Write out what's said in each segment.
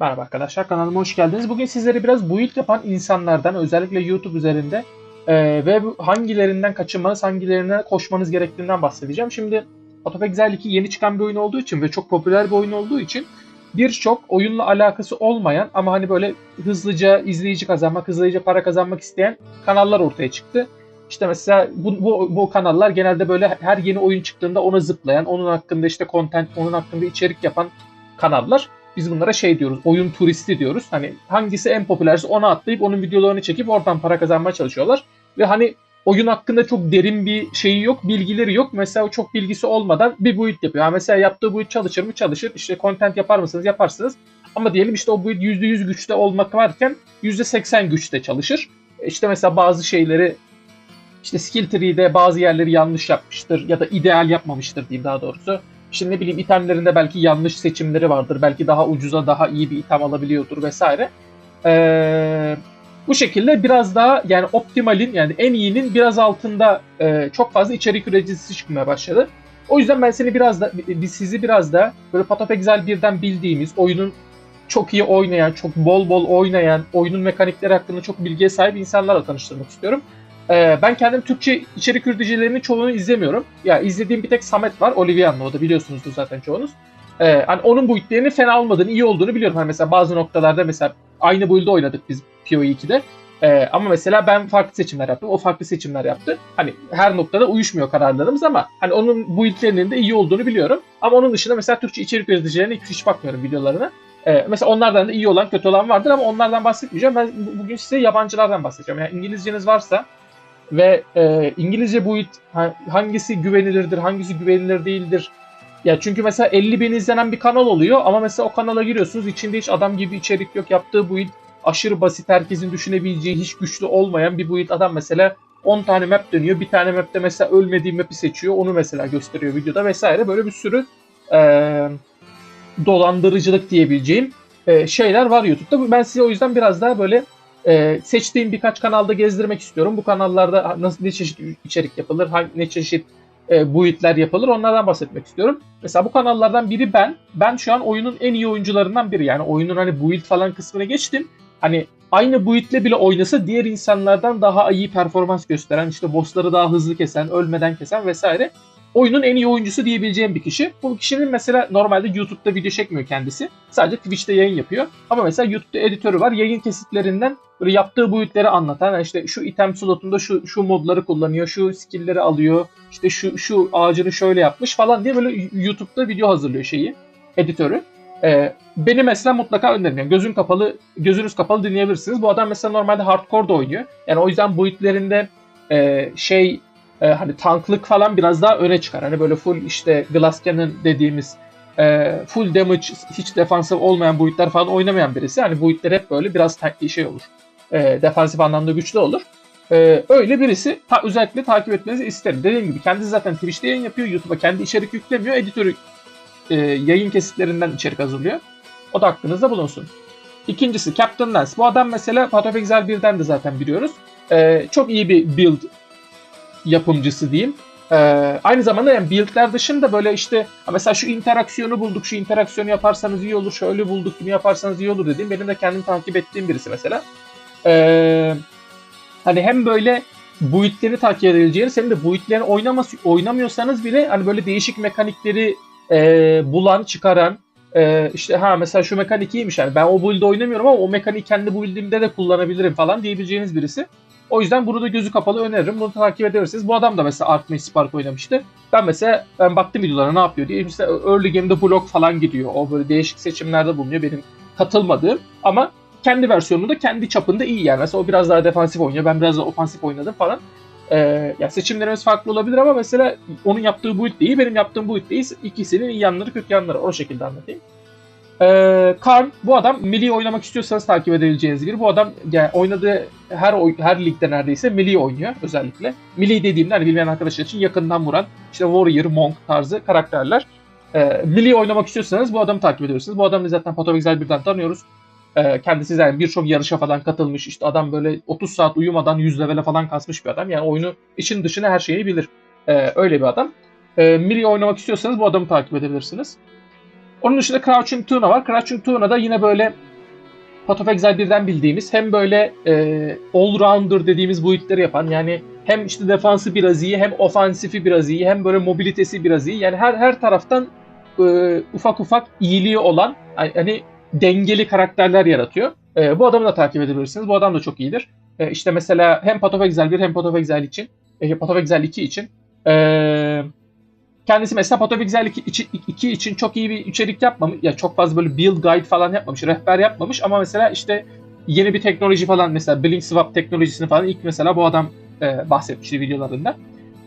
Merhaba arkadaşlar kanalıma hoş geldiniz. Bugün sizlere biraz build yapan insanlardan özellikle YouTube üzerinde e, ve hangilerinden kaçınmanız, hangilerinden koşmanız gerektiğinden bahsedeceğim. Şimdi Autopexile 2 yeni çıkan bir oyun olduğu için ve çok popüler bir oyun olduğu için birçok oyunla alakası olmayan ama hani böyle hızlıca izleyici kazanmak, hızlıca para kazanmak isteyen kanallar ortaya çıktı. İşte mesela bu, bu, bu kanallar genelde böyle her yeni oyun çıktığında ona zıplayan, onun hakkında işte content, onun hakkında içerik yapan kanallar. Biz bunlara şey diyoruz, oyun turisti diyoruz. Hani hangisi en popülerse ona atlayıp onun videolarını çekip oradan para kazanmaya çalışıyorlar. Ve hani oyun hakkında çok derin bir şeyi yok, bilgileri yok. Mesela çok bilgisi olmadan bir build yapıyor. Ha mesela yaptığı build çalışır mı? Çalışır. İşte content yapar mısınız? Yaparsınız. Ama diyelim işte o build %100 güçte olmak varken %80 güçte çalışır. İşte mesela bazı şeyleri işte skill tree'de bazı yerleri yanlış yapmıştır ya da ideal yapmamıştır diyeyim daha doğrusu. İşte ne bileyim itemlerinde belki yanlış seçimleri vardır. Belki daha ucuza daha iyi bir item alabiliyordur vesaire. Ee, bu şekilde biraz daha yani optimalin yani en iyinin biraz altında e, çok fazla içerik üreticisi çıkmaya başladı. O yüzden ben seni biraz da biz sizi biraz da böyle Path 1'den bildiğimiz oyunun çok iyi oynayan, çok bol bol oynayan, oyunun mekanikleri hakkında çok bilgiye sahip insanlarla tanıştırmak istiyorum. Ee, ben kendim Türkçe içerik üreticilerinin çoğunu izlemiyorum. Ya izlediğim bir tek Samet var. Olivia'nın o da biliyorsunuzdur zaten çoğunuz. Ee, hani onun build'lerinin fena olmadığını, iyi olduğunu biliyorum. Hani mesela bazı noktalarda mesela aynı build'de oynadık biz PoE 2'de. Ee, ama mesela ben farklı seçimler yaptım. O farklı seçimler yaptı. Hani her noktada uyuşmuyor kararlarımız ama hani onun build'lerinin de iyi olduğunu biliyorum. Ama onun dışında mesela Türkçe içerik üreticilerine hiç, hiç bakmıyorum videolarına. Ee, mesela onlardan da iyi olan, kötü olan vardır ama onlardan bahsetmeyeceğim. Ben bu- bugün size yabancılardan bahsedeceğim. Yani İngilizceniz varsa ve e, İngilizce ha- hangisi güvenilirdir, hangisi güvenilir değildir. Ya çünkü mesela 50 bin izlenen bir kanal oluyor ama mesela o kanala giriyorsunuz içinde hiç adam gibi içerik yok. Yaptığı build aşırı basit, herkesin düşünebileceği, hiç güçlü olmayan bir build. Adam mesela 10 tane map dönüyor. Bir tane map'te mesela ölmediği map'i seçiyor. Onu mesela gösteriyor videoda vesaire. Böyle bir sürü e, dolandırıcılık diyebileceğim e, şeyler var YouTube'da. Ben size o yüzden biraz daha böyle e, seçtiğim birkaç kanalda gezdirmek istiyorum. Bu kanallarda nasıl ne çeşit içerik yapılır, hangi, ne çeşit e, build'ler yapılır onlardan bahsetmek istiyorum. Mesela bu kanallardan biri ben. Ben şu an oyunun en iyi oyuncularından biri. Yani oyunun hani build falan kısmına geçtim. Hani aynı build'le bile oynasa diğer insanlardan daha iyi performans gösteren, işte bossları daha hızlı kesen, ölmeden kesen vesaire oyunun en iyi oyuncusu diyebileceğim bir kişi. Bu kişinin mesela normalde YouTube'da video çekmiyor kendisi. Sadece Twitch'te yayın yapıyor. Ama mesela YouTube'da editörü var. Yayın kesitlerinden böyle yaptığı build'leri anlatan yani işte şu item slotunda şu şu modları kullanıyor, şu skill'leri alıyor, işte şu şu ağacını şöyle yapmış falan diye böyle YouTube'da video hazırlıyor şeyi editörü. Ee, beni mesela mutlaka önerin. Yani gözün kapalı, gözünüz kapalı dinleyebilirsiniz. Bu adam mesela normalde hardcore da oynuyor. Yani o yüzden build'lerinde e, şey e, hani tanklık falan biraz daha öne çıkar. Hani böyle full işte glass cannon dediğimiz e, full damage hiç defansif olmayan build'ler falan oynamayan birisi. Hani build'ler hep böyle biraz ta- şey olur. E, defansif anlamda güçlü olur. E, öyle birisi ta- özellikle takip etmenizi isterim. Dediğim gibi kendisi zaten Twitch'te yayın yapıyor. YouTube'a kendi içerik yüklemiyor. Editörü e, yayın kesitlerinden içerik hazırlıyor. O da aklınızda bulunsun. İkincisi Captain Lance. Bu adam mesela Path of Exile 1'den de zaten biliyoruz. E, çok iyi bir build yapımcısı diyeyim. Ee, aynı zamanda yani build'ler dışında böyle işte mesela şu interaksiyonu bulduk, şu interaksiyonu yaparsanız iyi olur, şöyle bulduk, bunu yaparsanız iyi olur dediğim benim de kendim takip ettiğim birisi mesela. Ee, hani hem böyle build'leri takip edebileceğiniz hem de build'lerini oynaması, oynamıyorsanız bile hani böyle değişik mekanikleri e, bulan, çıkaran e, işte ha mesela şu mekanik iyiymiş yani ben o build'de oynamıyorum ama o mekaniği kendi build'imde de kullanabilirim falan diyebileceğiniz birisi. O yüzden bunu da gözü kapalı öneririm. Bunu takip edebilirsiniz. Bu adam da mesela Artmage Spark oynamıştı. Ben mesela ben baktım videolara ne yapıyor diye. İşte early game'de blok falan gidiyor. O böyle değişik seçimlerde bulunuyor. Benim katılmadığım ama kendi versiyonunda kendi çapında iyi yani. Mesela o biraz daha defansif oynuyor. Ben biraz daha ofansif oynadım falan. Ee, ya seçimlerimiz farklı olabilir ama mesela onun yaptığı build de iyi, benim yaptığım build de iyi. İkisinin iyi yanları, kötü yanları. O şekilde anlatayım. Ee, Karl bu adam milli oynamak istiyorsanız takip edebileceğiniz biri. Bu adam yani oynadığı her oy- her ligde neredeyse milli oynuyor özellikle. Milli dediğimde hani bilmeyen arkadaşlar için yakından vuran işte warrior, monk tarzı karakterler. Ee, milli oynamak istiyorsanız bu adamı takip ediyorsunuz. Bu adamı zaten Path of Exile 1'den tanıyoruz. Ee, kendisi zaten birçok yarışa falan katılmış. İşte adam böyle 30 saat uyumadan 100 levele falan kasmış bir adam. Yani oyunu için dışına her şeyi bilir. Ee, öyle bir adam. Ee, milli oynamak istiyorsanız bu adamı takip edebilirsiniz. Onun dışında Crouching Tuna var. Crouching Tuna'da yine böyle Path of Exile 1'den bildiğimiz hem böyle e, all-rounder dediğimiz build'leri yapan yani hem işte defansı biraz iyi hem ofansifi biraz iyi hem böyle mobilitesi biraz iyi. Yani her her taraftan e, ufak ufak iyiliği olan hani dengeli karakterler yaratıyor. E, bu adamı da takip edebilirsiniz. Bu adam da çok iyidir. E, işte mesela hem Path of Exile 1 hem Path of Exile için, e, Path of Exile 2 için e, kendisi mesela Path of Exile 2, 2, 2 için çok iyi bir içerik yapmamış. Ya çok fazla böyle build guide falan yapmamış, rehber yapmamış ama mesela işte yeni bir teknoloji falan mesela Blink Swap teknolojisini falan ilk mesela bu adam e, bahsetmişti videolarında.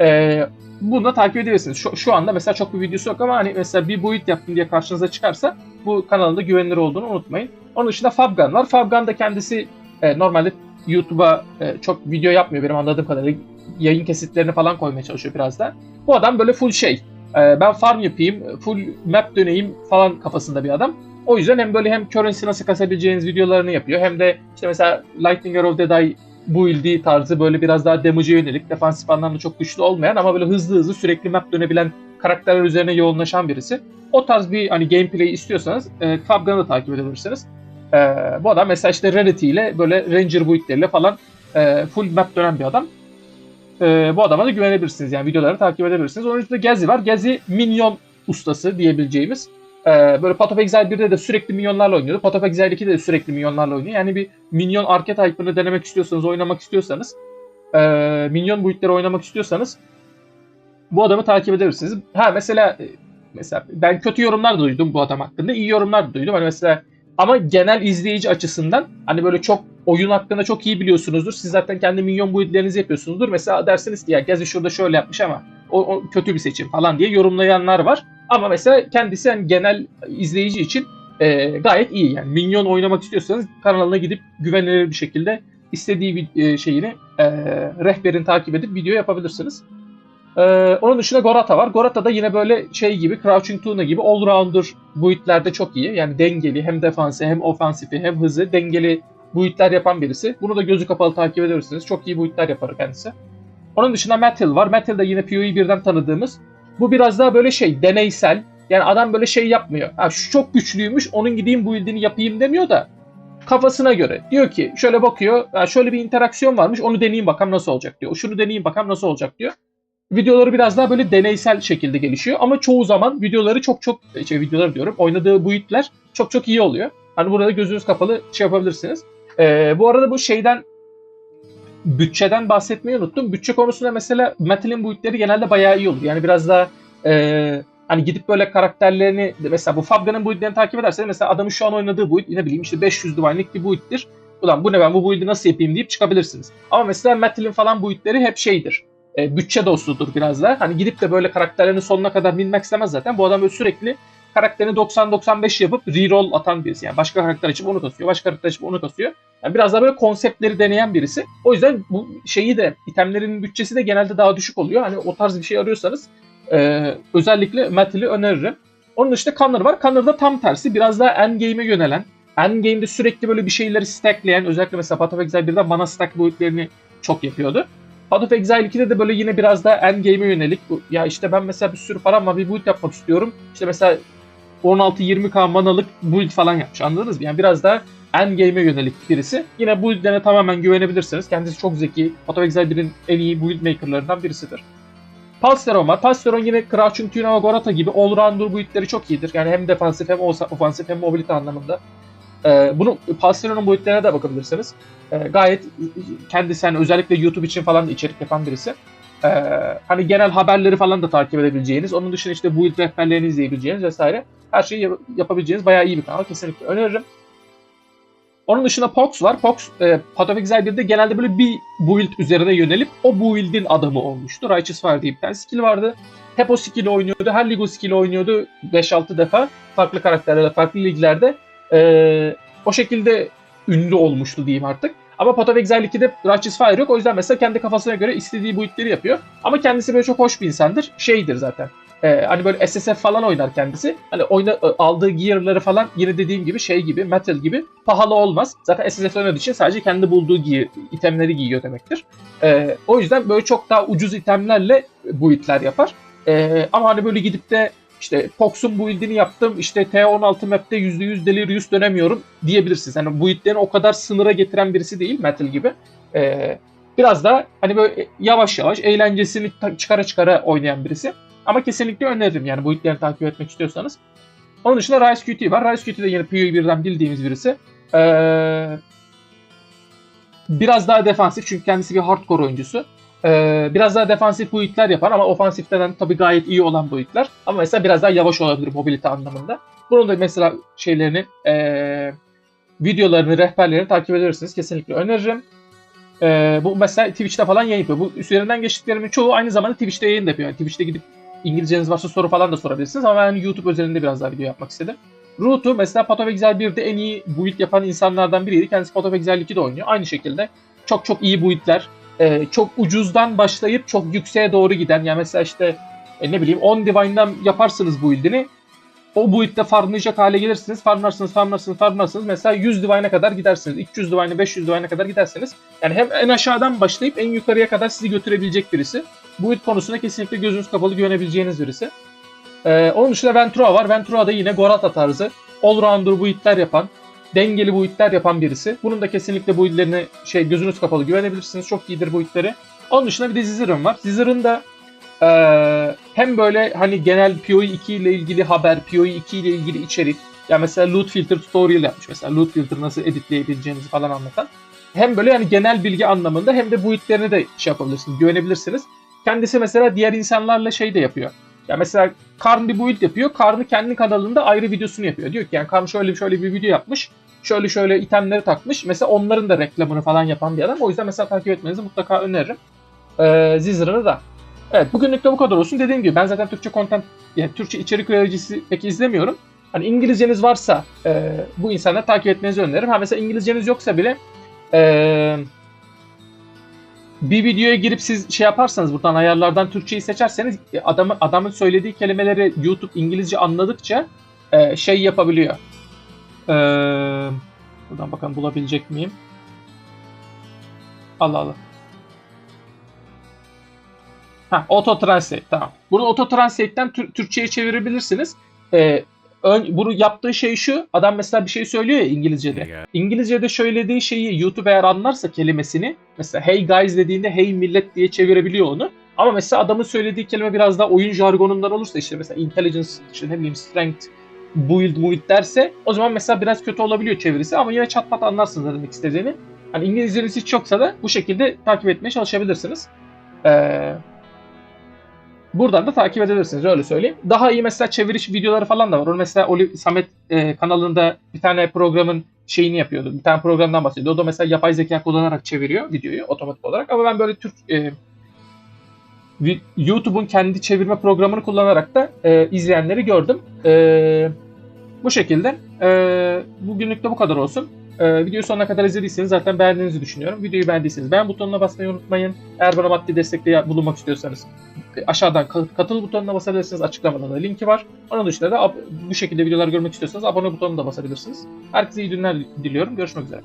E, bunu da takip edebilirsiniz. Şu, şu anda mesela çok bir videosu yok ama hani mesela bir build yaptım diye karşınıza çıkarsa bu kanalında güvenilir olduğunu unutmayın. Onun dışında Fabgan var. Fabgan da kendisi e, normalde YouTube'a e, çok video yapmıyor benim anladığım kadarıyla. Yayın kesitlerini falan koymaya çalışıyor biraz da. Bu adam böyle full şey. E, ben farm yapayım, full map döneyim falan kafasında bir adam. O yüzden hem böyle hem currency nasıl kasabileceğiniz videolarını yapıyor hem de işte mesela Lightning Arrow Dead Eye build'i tarzı böyle biraz daha damage'e yönelik defansif anlamda çok güçlü olmayan ama böyle hızlı hızlı sürekli map dönebilen karakterler üzerine yoğunlaşan birisi. O tarz bir hani gameplay istiyorsanız e, Fabgan'ı da takip edebilirsiniz. E, bu adam mesela işte Rarity ile böyle Ranger build'leriyle falan e, full map dönen bir adam. E, bu adama da güvenebilirsiniz yani videoları takip edebilirsiniz. Onun üstünde Gezi var. Gezi minyon ustası diyebileceğimiz. E, böyle Path of Exile 1'de de sürekli minyonlarla oynuyordu. Path of Exile 2'de de sürekli minyonlarla oynuyor. Yani bir minyon archetype'ını denemek istiyorsanız, oynamak istiyorsanız, e, minyon build'leri oynamak istiyorsanız bu adamı takip edebilirsiniz. Ha mesela e, mesela ben kötü yorumlar da duydum bu adam hakkında. iyi yorumlar da duydum. Hani mesela ama genel izleyici açısından hani böyle çok oyun hakkında çok iyi biliyorsunuzdur. Siz zaten kendi milyon build'lerinizi yapıyorsunuzdur. Mesela dersiniz ki ya Gezi şurada şöyle yapmış ama o, o kötü bir seçim falan diye yorumlayanlar var. Ama mesela kendisi yani genel izleyici için e, gayet iyi. Yani minyon oynamak istiyorsanız kanalına gidip güvenilir bir şekilde istediği bir e, şeyini e, rehberini takip edip video yapabilirsiniz. Ee, onun dışında Gorata var. Gorata da yine böyle şey gibi Crouching Tuna gibi all-rounder buitlerde çok iyi. Yani dengeli hem defansı hem ofansifi hem hızı dengeli buitler yapan birisi. Bunu da gözü kapalı takip edebilirsiniz. Çok iyi buitler yapar kendisi. Onun dışında Metal var. Metal da yine PoE birden tanıdığımız. Bu biraz daha böyle şey deneysel. Yani adam böyle şey yapmıyor. Ha şu çok güçlüymüş onun gideyim build'ini yapayım demiyor da kafasına göre. Diyor ki şöyle bakıyor. Şöyle bir interaksiyon varmış onu deneyeyim bakalım nasıl olacak diyor. Şunu deneyeyim bakalım nasıl olacak diyor videoları biraz daha böyle deneysel şekilde gelişiyor ama çoğu zaman videoları çok çok şey videoları diyorum oynadığı buitler çok çok iyi oluyor. Hani burada gözünüz kapalı şey yapabilirsiniz. Ee, bu arada bu şeyden bütçeden bahsetmeyi unuttum. Bütçe konusunda mesela Metal'in buitleri genelde bayağı iyi olur. Yani biraz daha e, hani gidip böyle karakterlerini mesela bu Fabgan'ın buitlerini takip ederseniz mesela adamın şu an oynadığı buit ne bileyim işte 500 divine'lik bir buittir. Ulan bu ne ben bu build'i nasıl yapayım deyip çıkabilirsiniz. Ama mesela Metal'in falan buitleri hep şeydir e, bütçe dostudur biraz da. Hani gidip de böyle karakterlerini sonuna kadar bilmek istemez zaten. Bu adam böyle sürekli karakterini 90-95 yapıp reroll atan birisi. Yani başka karakter açıp onu kasıyor, başka karakter açıp onu kasıyor. Yani biraz daha böyle konseptleri deneyen birisi. O yüzden bu şeyi de itemlerin bütçesi de genelde daha düşük oluyor. Hani o tarz bir şey arıyorsanız e, özellikle Metal'i öneririm. Onun dışında Connor var. Connor da tam tersi. Biraz daha endgame'e yönelen. Endgame'de sürekli böyle bir şeyleri stackleyen. Özellikle mesela Path of Exile 1'de mana stack boyutlarını çok yapıyordu. Path of Exile 2'de de böyle yine biraz daha endgame'e yönelik. Ya işte ben mesela bir sürü param var bir build yapmak istiyorum. İşte mesela 16-20k manalık build falan yapmış anladınız mı? Yani biraz daha endgame'e yönelik birisi. Yine build'lerine tamamen güvenebilirsiniz. Kendisi çok zeki. Exile 1'in en iyi build maker'larından birisidir. Palsteron var. Palsteron yine Crouching Tuna ve Gorata gibi all-rounder build'leri çok iyidir. Yani hem defansif hem ofansif hem mobility anlamında. Ee, bunu Palsteron'un boyutlarına da bakabilirsiniz. Ee, gayet kendisi hani özellikle YouTube için falan içerik yapan birisi. Ee, hani genel haberleri falan da takip edebileceğiniz, onun dışında işte build rehberlerini izleyebileceğiniz vesaire her şeyi yap- yapabileceğiniz bayağı iyi bir kanal. Kesinlikle öneririm. Onun dışında Pox var. Pox, e, Path of Exile 1'de genelde böyle bir build üzerine yönelip o build'in adamı olmuştu. Righteous Fire diye bir skill vardı. Hep o skill'i oynuyordu. Her lig o skill'i oynuyordu 5-6 defa. Farklı karakterlerle, farklı liglerde. E, o şekilde ünlü olmuştu diyeyim artık. Ama Path of Exile 2'de Righteous Fire yok. O yüzden mesela kendi kafasına göre istediği build'leri yapıyor. Ama kendisi böyle çok hoş bir insandır. Şeydir zaten. Ee, hani böyle SSF falan oynar kendisi. Hani oyna, e, aldığı gear'ları falan yine dediğim gibi şey gibi, metal gibi pahalı olmaz. Zaten SSF oynadığı için sadece kendi bulduğu gear, itemleri giyiyor demektir. Ee, o yüzden böyle çok daha ucuz itemlerle build'ler yapar. Ee, ama hani böyle gidip de işte Pox'un build'ini yaptım. işte T16 map'te %100 Delirious dönemiyorum diyebilirsiniz. Yani build'lerini o kadar sınıra getiren birisi değil Metal gibi. Ee, biraz da hani böyle yavaş yavaş eğlencesini çıkara çıkara oynayan birisi. Ama kesinlikle öneririm yani build'lerini takip etmek istiyorsanız. Onun dışında Rise QT var. Rise QT de yine PoE1'den bildiğimiz birisi. Ee, biraz daha defansif çünkü kendisi bir hardcore oyuncusu. Ee, biraz daha defansif build'ler yapar ama ofansiften tabii gayet iyi olan build'ler. Ama mesela biraz daha yavaş olabilir mobilite anlamında. Bunun da mesela şeylerini, ee, videolarını, rehberlerini takip edebilirsiniz. Kesinlikle öneririm. Ee, bu mesela Twitch'te falan yayın yapıyor. Bu üzerinden geçtiklerimin çoğu aynı zamanda Twitch'te yayın da yapıyor. Yani Twitch'te gidip İngilizceniz varsa soru falan da sorabilirsiniz ama ben YouTube üzerinde biraz daha video yapmak istedim. Root'u mesela Path of Exile 1'de en iyi build yapan insanlardan biriydi. Kendisi Path of Exile 2'de oynuyor. Aynı şekilde çok çok iyi build'ler, e, çok ucuzdan başlayıp çok yükseğe doğru giden yani mesela işte e, ne bileyim 10 Divine'dan yaparsınız build'ini. O build'de farmlayacak hale gelirsiniz. Farmlarsınız, farmlarsınız, farmlarsınız. Mesela 100 Divine'a kadar gidersiniz. 300 Divine'a, 500 Divine'a kadar gidersiniz. Yani hem en aşağıdan başlayıp en yukarıya kadar sizi götürebilecek birisi. Build konusunda kesinlikle gözünüz kapalı güvenebileceğiniz birisi. Ee, onun dışında Ventura var. Ventura da yine Gorata tarzı. Allrounder build'ler yapan, dengeli build'ler yapan birisi. Bunun da kesinlikle build'lerine şey gözünüz kapalı güvenebilirsiniz. Çok iyidir build'leri. Onun dışında bir de Zizer'ın var. Zizer'ın da ee, hem böyle hani genel PoE 2 ile ilgili haber, PoE 2 ile ilgili içerik. Ya mesela loot filter tutorial yapmış mesela. Loot filter nasıl editleyebileceğinizi falan anlatan. Hem böyle yani genel bilgi anlamında hem de build'lerine de şey yapabilirsiniz, güvenebilirsiniz. Kendisi mesela diğer insanlarla şey de yapıyor. Ya mesela Karn bir build yapıyor. Karn'ı kendi kanalında ayrı videosunu yapıyor. Diyor ki yani Karn şöyle şöyle bir video yapmış. Şöyle şöyle itemleri takmış. Mesela onların da reklamını falan yapan bir adam. O yüzden mesela takip etmenizi mutlaka öneririm. Ee, Zizer'ını da. Evet bugünlük de bu kadar olsun. Dediğim gibi ben zaten Türkçe content, yani Türkçe içerik üreticisi pek izlemiyorum. Hani İngilizceniz varsa e, bu insanları takip etmenizi öneririm. Ha mesela İngilizceniz yoksa bile e, bir videoya girip siz şey yaparsanız buradan ayarlardan Türkçeyi seçerseniz e, adamın adamın söylediği kelimeleri YouTube İngilizce anladıkça e, şey yapabiliyor. E, buradan bakalım bulabilecek miyim? Allah Allah. Ha, auto translate tamam. Bunu auto translate'ten Tür- Türkçe'ye çevirebilirsiniz. Ee, ön, bunu yaptığı şey şu. Adam mesela bir şey söylüyor ya İngilizce'de. İngilizce'de söylediği şeyi YouTube eğer anlarsa kelimesini mesela hey guys dediğinde hey millet diye çevirebiliyor onu. Ama mesela adamın söylediği kelime biraz daha oyun jargonundan olursa işte mesela intelligence, işte ne bileyim strength, build, build derse o zaman mesela biraz kötü olabiliyor çevirisi ama yine çat pat anlarsınız ne demek istediğini. Hani İngilizceniz hiç yoksa da bu şekilde takip etmeye çalışabilirsiniz. Ee, Buradan da takip edebilirsiniz öyle söyleyeyim. Daha iyi mesela çeviriş videoları falan da var. Onu mesela Oli Samet e, kanalında bir tane programın şeyini yapıyordu. Bir tane programdan bahsediyordu. O da mesela yapay zeka kullanarak çeviriyor videoyu otomatik olarak. Ama ben böyle Türk e, YouTube'un kendi çevirme programını kullanarak da e, izleyenleri gördüm. E, bu şekilde. E, bugünlük de bu kadar olsun. E, videoyu sonuna kadar izlediyseniz zaten beğendiğinizi düşünüyorum. Videoyu beğendiyseniz beğen butonuna basmayı unutmayın. Eğer bana maddi destekte bulunmak istiyorsanız aşağıdan ka- katıl butonuna basabilirsiniz. Açıklamada da linki var. Onun dışında da bu şekilde videolar görmek istiyorsanız abone butonuna da basabilirsiniz. Herkese iyi günler diliyorum. Görüşmek üzere.